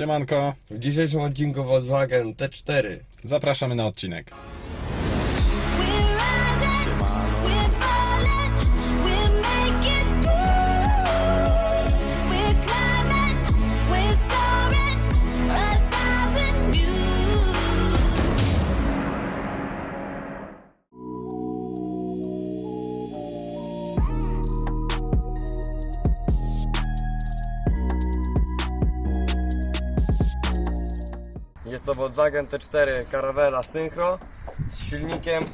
Siemanko, W dzisiejszym odcinku Volkswagen T4 zapraszamy na odcinek. To Volkswagen T4 Caravella Synchro z silnikiem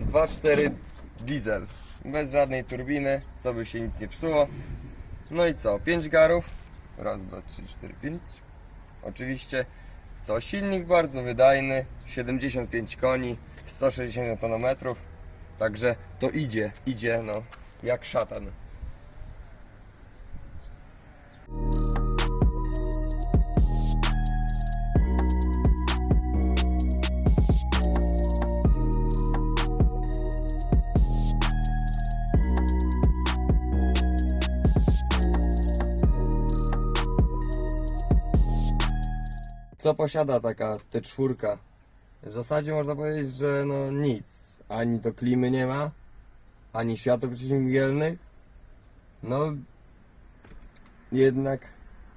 2.4 diesel. Bez żadnej turbiny, co by się nic nie psuło. No i co, 5 garów? Raz, dwa, trzy, cztery, pięć. Oczywiście co, silnik bardzo wydajny 75 koni 160 Nm. Także to idzie, idzie no jak szatan Co posiada taka T4? W zasadzie można powiedzieć, że no nic. Ani to klimy nie ma, ani światło przeciwmgielnych. No jednak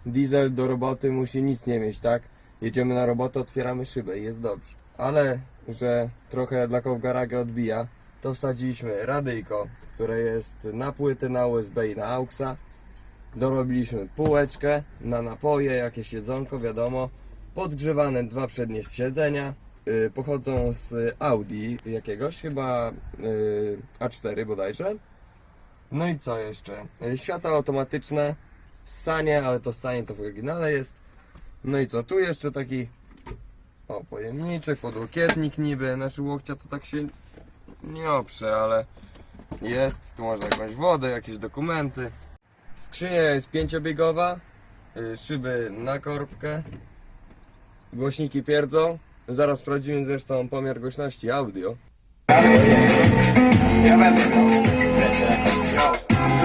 diesel do roboty musi nic nie mieć, tak? Jedziemy na robotę, otwieramy szybę i jest dobrze. Ale, że trochę dla Kowgarage odbija, to wsadziliśmy radyjko, które jest na płyty, na USB i na AUXa. Dorobiliśmy półeczkę na napoje, jakieś jedzonko, wiadomo. Podgrzewane dwa przednie siedzenia. Yy, pochodzą z Audi jakiegoś, chyba yy, A4 bodajże. No i co jeszcze? Yy, Światła automatyczne, sanie, ale to sanie to w oryginale jest. No i co? Tu jeszcze taki o, pojemniczek, podłokietnik niby. Nasz łokcia to tak się nie oprze, ale jest. Tu można jakąś wodę, jakieś dokumenty. Skrzynia jest pięciobiegowa, y, szyby na korbkę, głośniki pierdzą. Zaraz sprawdzimy zresztą pomiar głośności audio.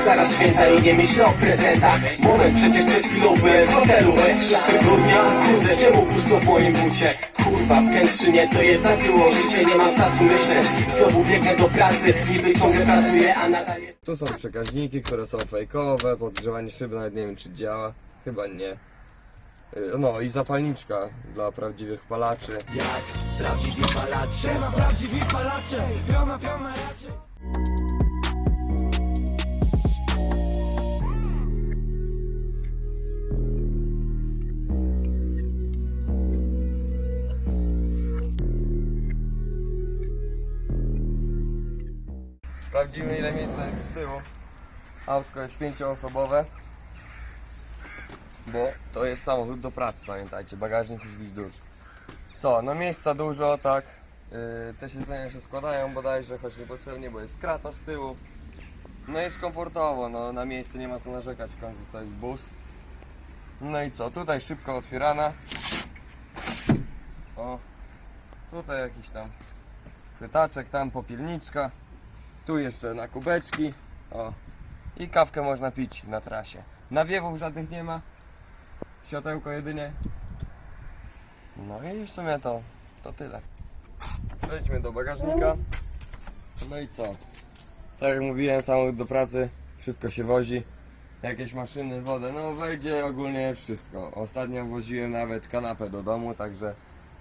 Zaraz święta i nie myślę o prezentach Moment, przecież przed chwilą byłem w hotelu Bez 6 grudnia, kurde, czemu pusto w moim bucie? Kurwa, w Kętrzynie to jednak było życie Nie mam czasu myśleć, znowu biegnę do pracy Niby ciągle pracuję, a nadal jest Tu są przekaźniki, które są fejkowe, podgrzewanie szyby nawet nie wiem czy działa, chyba nie. Y, No i zapalniczka dla prawdziwych palaczy. Prawdziwi palacze Ma prawdziwi palacze, piona, piona raczej Sprawdzimy ile miejsca jest z tyłu. Autko jest pięcioosobowe. Bo to jest samochód do pracy, pamiętajcie, bagażnik musi być duży. Co, no miejsca dużo, tak. Yy, te siedzenia się składają bodajże, choć niepotrzebnie, bo jest krata z tyłu. No jest komfortowo, no na miejsce nie ma co narzekać, w końcu to jest bus. No i co, tutaj szybko otwierana. O, tutaj jakiś tam chwytaczek, tam popielniczka. Tu jeszcze na kubeczki. O. I kawkę można pić na trasie. Nawiewów żadnych nie ma. Światełko jedynie. No i w sumie to, to tyle. Przejdźmy do bagażnika. No i co? Tak jak mówiłem, samochód do pracy, wszystko się wozi. Jakieś maszyny, wodę, no wejdzie ogólnie wszystko. Ostatnio woziłem nawet kanapę do domu, także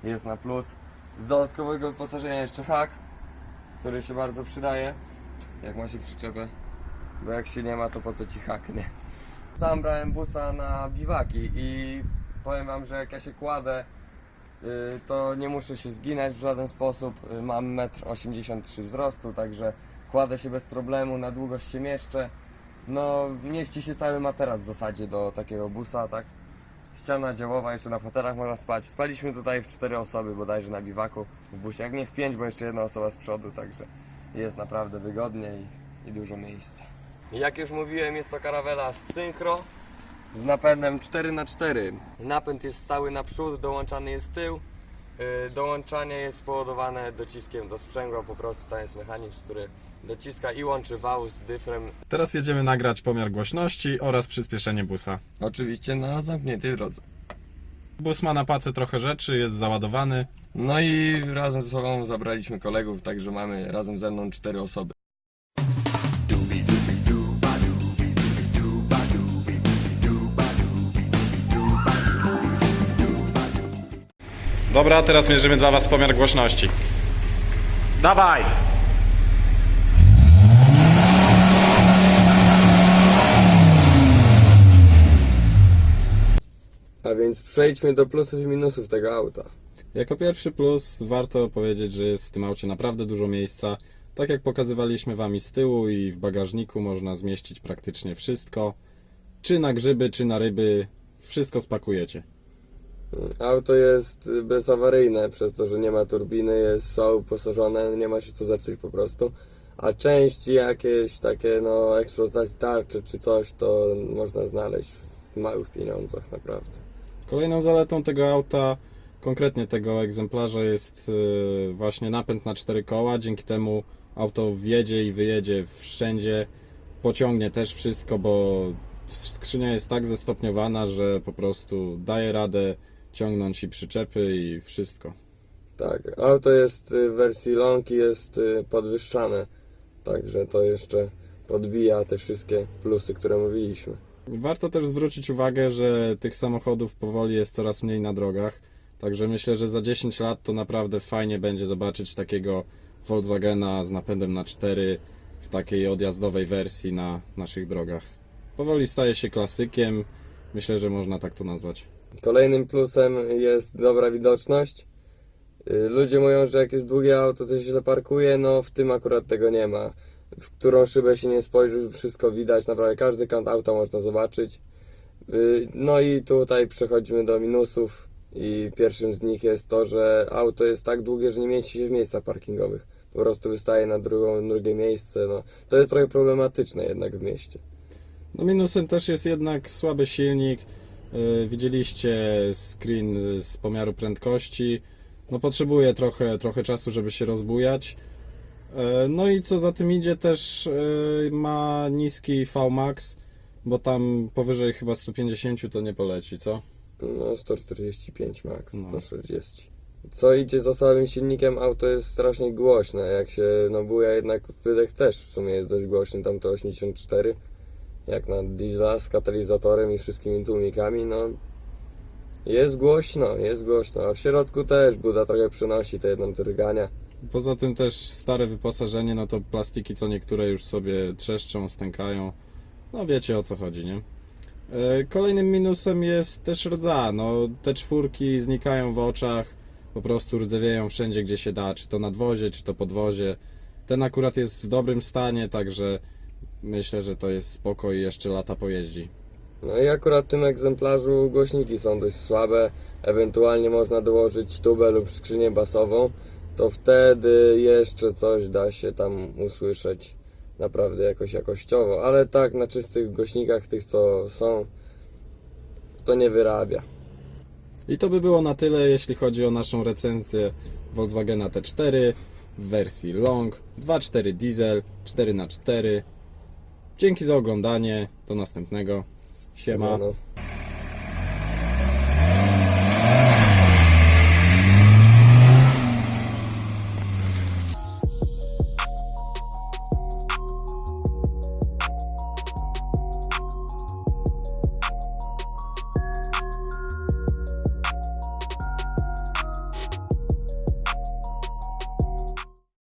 jest na plus. Z dodatkowego wyposażenia jeszcze hak, który się bardzo przydaje, jak ma się przyczepę, bo jak się nie ma, to po co ci hak, nie? Sam brałem busa na biwaki i powiem wam, że jak ja się kładę, y, to nie muszę się zginać w żaden sposób. Y, Mam 1,83 m wzrostu, także kładę się bez problemu, na długość się mieszczę. No, mieści się cały materac w zasadzie do takiego busa, tak? Ściana działowa, jeszcze na fotelach można spać. Spaliśmy tutaj w cztery osoby bodajże na biwaku w busie, jak nie w pięć, bo jeszcze jedna osoba z przodu, także jest naprawdę wygodnie i, i dużo miejsca. Jak już mówiłem, jest to karawela Synchro z napędem 4x4. Napęd jest stały naprzód, dołączany jest tył. Yy, Dołączanie jest spowodowane dociskiem do sprzęgła, po prostu tam jest mechanizm, który dociska i łączy wał z dyfrem. Teraz jedziemy nagrać pomiar głośności oraz przyspieszenie busa. Oczywiście na zamkniętej drodze. Bus ma na pace trochę rzeczy, jest załadowany. No i razem ze sobą zabraliśmy kolegów, także mamy razem ze mną cztery osoby. Dobra, teraz mierzymy dla Was pomiar głośności. Dawaj! A więc przejdźmy do plusów i minusów tego auta. Jako pierwszy plus warto powiedzieć, że jest w tym aucie naprawdę dużo miejsca. Tak jak pokazywaliśmy Wami z tyłu i w bagażniku można zmieścić praktycznie wszystko. Czy na grzyby, czy na ryby, wszystko spakujecie. Auto jest bezawaryjne, przez to, że nie ma turbiny, jest są uposażone, nie ma się co zepsuć po prostu. A części jakieś takie, no, eksploatacji tarczy czy coś, to można znaleźć w małych pieniądzach naprawdę. Kolejną zaletą tego auta, konkretnie tego egzemplarza, jest yy, właśnie napęd na cztery koła. Dzięki temu auto wjedzie i wyjedzie wszędzie. Pociągnie też wszystko, bo skrzynia jest tak zestopniowana, że po prostu daje radę ciągnąć i przyczepy i wszystko. Tak, auto jest y, w wersji long i jest y, podwyższane, także to jeszcze podbija te wszystkie plusy, które mówiliśmy. Warto też zwrócić uwagę, że tych samochodów powoli jest coraz mniej na drogach. Także myślę, że za 10 lat to naprawdę fajnie będzie zobaczyć takiego Volkswagena z napędem na 4 w takiej odjazdowej wersji na naszych drogach. Powoli staje się klasykiem. Myślę, że można tak to nazwać. Kolejnym plusem jest dobra widoczność. Y, Ludzie mówią, że jak jest długie auto, to się źle parkuje, no w tym akurat tego nie ma. W którą szybę się nie spojrzy, wszystko widać, naprawdę każdy kant auta można zobaczyć. Y, No i tutaj przechodzimy do minusów i pierwszym z nich jest to, że auto jest tak długie, że nie mieści się w miejscach parkingowych. Po prostu wystaje na drugą, drugie miejsce, no. To jest trochę problematyczne jednak w mieście. No minusem też jest jednak słaby silnik. Yy, Widzieliście screen z pomiaru prędkości. No potrzebuje trochę, trochę czasu, żeby się rozbujać. Yy, No i co za tym idzie też yy, ma niski VMAX, bo tam powyżej chyba 150 to nie poleci, co? No 145 max, No. 140. Co idzie za słabym silnikiem, auto jest strasznie głośne. Jak się no buja, jednak wydech też w sumie jest dość głośny, tam to 84. Jak na diesla z katalizatorem i wszystkimi tłumikami, no jest głośno, jest głośno. A w środku też buda trochę przynosi te jedno drgania. Poza tym też stare wyposażenie, no to plastiki co niektóre już sobie trzeszczą, stękają. No wiecie o co chodzi, nie? E, Kolejnym minusem jest też rdza. No, te czwórki znikają w oczach, po prostu rdzewieją wszędzie gdzie się da, czy to nadwozie, czy to podwozie. Ten akurat jest w dobrym stanie, także myślę, że to jest spoko i jeszcze lata pojeździ. No i akurat w tym egzemplarzu głośniki są dość słabe, ewentualnie można dołożyć tubę lub skrzynię basową, to wtedy jeszcze coś da się tam usłyszeć naprawdę jakoś jakościowo, ale tak na czystych głośnikach tych co są, to nie wyrabia. I to by było na tyle, jeśli chodzi o naszą recenzję Volkswagena T4 w wersji Long 2.4 diesel 4x4. Dzięki za oglądanie. Do następnego. Siema. No.